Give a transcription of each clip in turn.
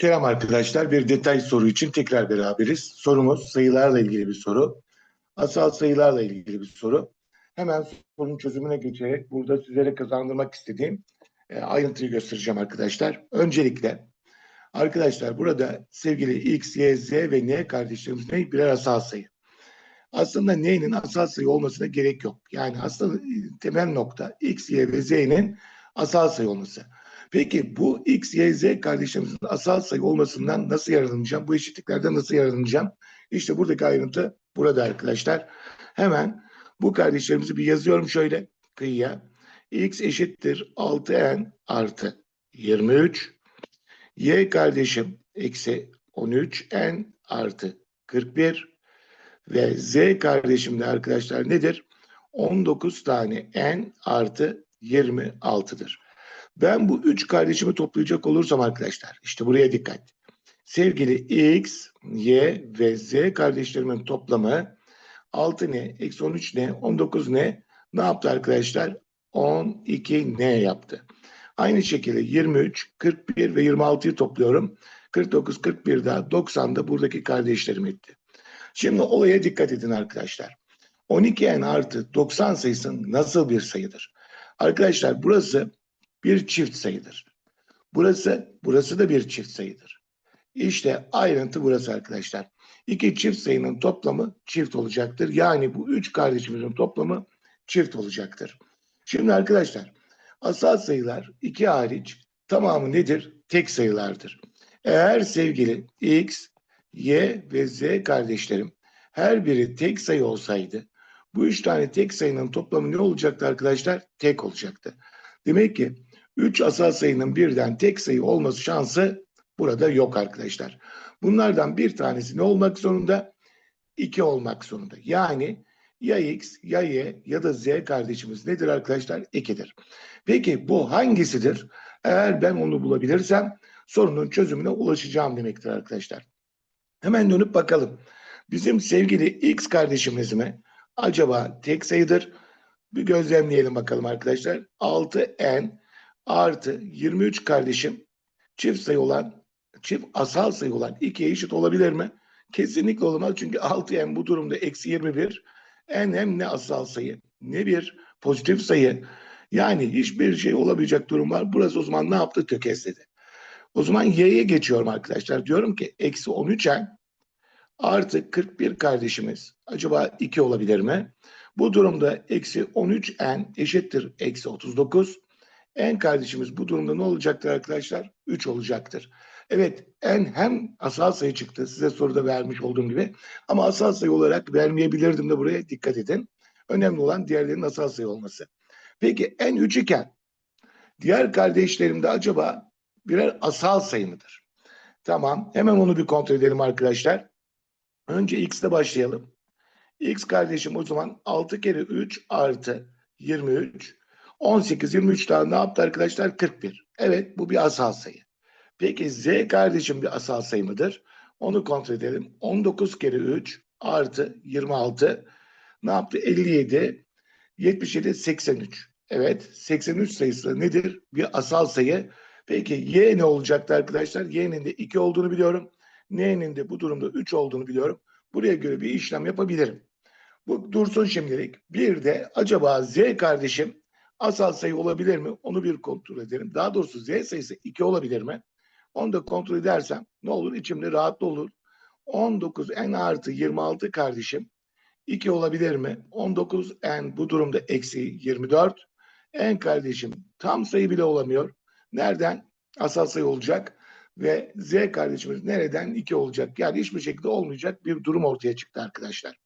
Selam arkadaşlar. Bir detay soru için tekrar beraberiz. Sorumuz sayılarla ilgili bir soru. Asal sayılarla ilgili bir soru. Hemen sorunun çözümüne geçerek burada sizlere kazandırmak istediğim e, ayrıntıyı göstereceğim arkadaşlar. Öncelikle arkadaşlar burada sevgili X, Y, Z ve N kardeşlerimiz ne? Birer asal sayı. Aslında N'nin asal sayı olmasına gerek yok. Yani aslında temel nokta X, Y ve Z'nin asal sayı olması. Peki bu X, Y, Z kardeşlerimizin asal sayı olmasından nasıl yararlanacağım? Bu eşitliklerden nasıl yararlanacağım? İşte buradaki ayrıntı burada arkadaşlar. Hemen bu kardeşlerimizi bir yazıyorum şöyle kıyıya. X eşittir 6n artı 23. Y kardeşim eksi 13n artı 41. Ve Z kardeşim de arkadaşlar nedir? 19 tane n artı 26'dır. Ben bu üç kardeşimi toplayacak olursam arkadaşlar işte buraya dikkat. Sevgili X, Y ve Z kardeşlerimin toplamı 6 ne, eksi 13 ne, 19 ne? Ne yaptı arkadaşlar? 12 ne yaptı? Aynı şekilde 23, 41 ve 26'yı topluyorum. 49, 41 daha 90 da buradaki kardeşlerim etti. Şimdi olaya dikkat edin arkadaşlar. 12n artı 90 sayısı nasıl bir sayıdır? Arkadaşlar burası bir çift sayıdır. Burası, burası da bir çift sayıdır. İşte ayrıntı burası arkadaşlar. İki çift sayının toplamı çift olacaktır. Yani bu üç kardeşimizin toplamı çift olacaktır. Şimdi arkadaşlar asal sayılar iki hariç tamamı nedir? Tek sayılardır. Eğer sevgili x, y ve z kardeşlerim her biri tek sayı olsaydı bu üç tane tek sayının toplamı ne olacaktı arkadaşlar? Tek olacaktı. Demek ki 3 asal sayının birden tek sayı olması şansı burada yok arkadaşlar. Bunlardan bir tanesi ne olmak zorunda? 2 olmak zorunda. Yani ya X ya Y ya da Z kardeşimiz nedir arkadaşlar? 2'dir. Peki bu hangisidir? Eğer ben onu bulabilirsem sorunun çözümüne ulaşacağım demektir arkadaşlar. Hemen dönüp bakalım. Bizim sevgili X kardeşimiz mi? Acaba tek sayıdır? Bir gözlemleyelim bakalım arkadaşlar. 6N artı 23 kardeşim çift sayı olan, çift asal sayı olan 2'ye eşit olabilir mi? Kesinlikle olamaz çünkü 6n bu durumda eksi 21. n hem ne asal sayı ne bir pozitif sayı. Yani hiçbir şey olabilecek durum var. Burası o zaman ne yaptı? Tökezledi. O zaman y'ye geçiyorum arkadaşlar. Diyorum ki eksi 13n artı 41 kardeşimiz acaba 2 olabilir mi? Bu durumda eksi 13n eşittir eksi 39. En kardeşimiz bu durumda ne olacaktır arkadaşlar? 3 olacaktır. Evet en hem asal sayı çıktı size soruda vermiş olduğum gibi ama asal sayı olarak vermeyebilirdim de buraya dikkat edin. Önemli olan diğerlerinin asal sayı olması. Peki en 3 iken diğer kardeşlerim de acaba birer asal sayı mıdır? Tamam hemen onu bir kontrol edelim arkadaşlar. Önce x'te başlayalım. x kardeşim o zaman 6 kere 3 artı 23 18, 23 tane ne yaptı arkadaşlar? 41. Evet bu bir asal sayı. Peki Z kardeşim bir asal sayı mıdır? Onu kontrol edelim. 19 kere 3 artı 26 ne yaptı? 57, 77, 83. Evet 83 sayısı nedir? Bir asal sayı. Peki Y ne olacaktı arkadaşlar? Y'nin de 2 olduğunu biliyorum. N'nin de bu durumda 3 olduğunu biliyorum. Buraya göre bir işlem yapabilirim. Bu dursun şimdilik. Bir de acaba Z kardeşim asal sayı olabilir mi? Onu bir kontrol edelim. Daha doğrusu z sayısı 2 olabilir mi? Onu da kontrol edersem ne olur? İçimde rahatlı olur. 19 n artı 26 kardeşim 2 olabilir mi? 19 n bu durumda eksi 24. n kardeşim tam sayı bile olamıyor. Nereden? Asal sayı olacak. Ve z kardeşimiz nereden 2 olacak? Yani hiçbir şekilde olmayacak bir durum ortaya çıktı arkadaşlar.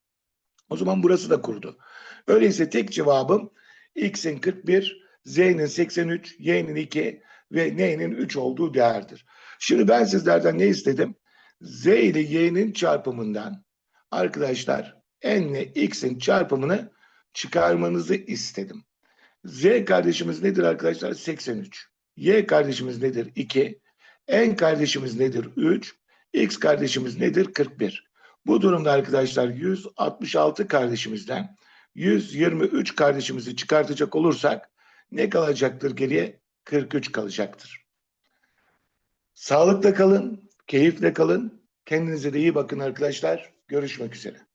O zaman burası da kurdu. Öyleyse tek cevabım x'in 41, z'nin 83, y'nin 2 ve n'nin 3 olduğu değerdir. Şimdi ben sizlerden ne istedim? z ile y'nin çarpımından arkadaşlar n ile x'in çarpımını çıkarmanızı istedim. z kardeşimiz nedir arkadaşlar? 83. y kardeşimiz nedir? 2. n kardeşimiz nedir? 3. x kardeşimiz nedir? 41. Bu durumda arkadaşlar 166 kardeşimizden 123 kardeşimizi çıkartacak olursak ne kalacaktır geriye? 43 kalacaktır. Sağlıkla kalın, Keyifle kalın. Kendinize de iyi bakın arkadaşlar. Görüşmek üzere.